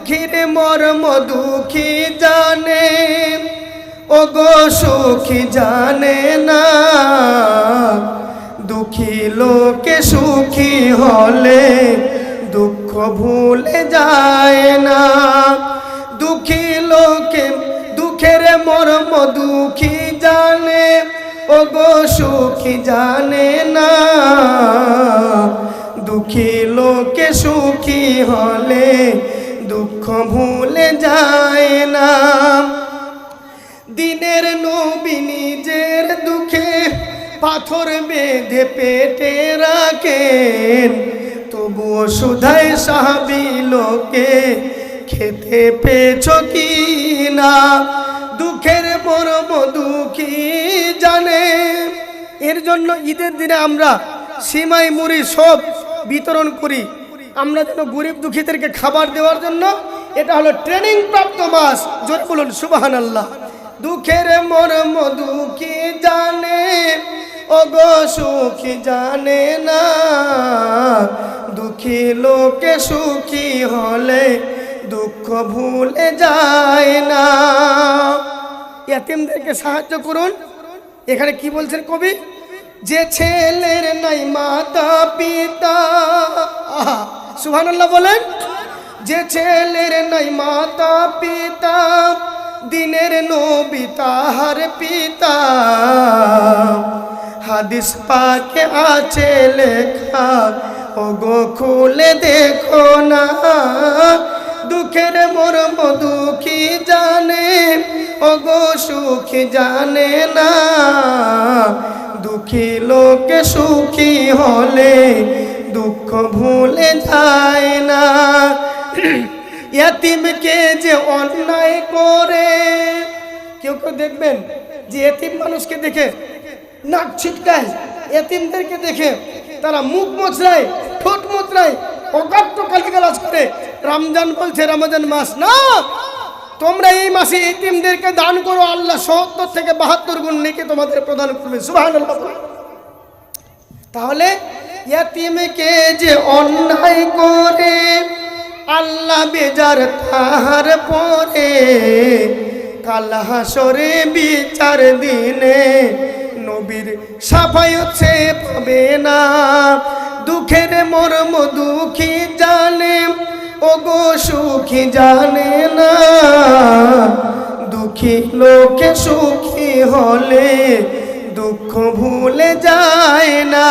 দুঃখীর মর্ম দুঃখী জানে ও গো সুখী জানে না। দুঃখী লোকে সুখী হলে দুঃখ ভুলে যায় না। দুঃখী লোকে দুঃখের মর্ম দুঃখী জানে ও গো সুখী জানে না। দুঃখী লোকে সুখী হলে দুঃখ ভুলে যায় না। দিনের নবী নিজের দুঃখে পাথর বেঁধে পেটে রাখেন। তবুও সুধাই সাহাবি লোকে খেতে পেছ কি না দুঃখের মরম দুঃখী জানে। এর জন্য ঈদের দিনে আমরা সিমাই মুড়ি সব বিতরণ করি। আমরা যেন গরিব দুঃখীদেরকে খাবার দেওয়ার জন্য এটা হলো ট্রেনিং প্রাপ্ত মাস। জোর বলুন সুবাহান আল্লাহ দুঃখের মর্ম দুঃখী জানে? ও গো সুখী জানে না। দুঃখী লোকে সুখী হলে দুঃখ ভুলে যায় না। এতিমদেরকে সাহায্য করুন। এখানে কি বলছেন কবি? যে ছেলের নাই মাতা পিতা সুহানাল্লাহ বলেন, যে ছেলের নাই মাতা পিতা দিনের নবী তাহার পিতা। হাদিস পাকে আছে লেখা ও গো খুলে দেখো না। দুঃখের মরম দুঃখী জানে ও গো সুখী জানে না। দুঃখী লোকে সুখী হলে দুঃখ ভুলে যায় না। এতিমকে যে অন্যায় করে, কেউ কেউ দেখবেন যে এতিম মানুষকে দেখে নাক ছিটকায়, এতিমদেরকে দেখে তারা মুখ মোচড়ায়, ঠোঁট মোচড়ায়, অকাট্য কালিগালাজ করে। রমজান বলছে, রমজান মাস না, তোমরা এই মাসে এতিমদেরকে দান করো, আল্লাহ সত্তর থেকে বাহাত্তর গুণ নেকে তোমাদের প্রদান করবে। সুবাহ তাহলে ইয়াতিমকে যে অন্যায় করে, আল্লাহ বেজার তাহার পরে। কাল হাসরে বিচার দিনে নবীর সাফাই হচ্ছে পাবে না। দুঃখের মর্ম দুঃখী জানে ও গো সুখী জানে না। দুঃখী লোকে সুখী হলে দুঃখ ভুলে যায় না।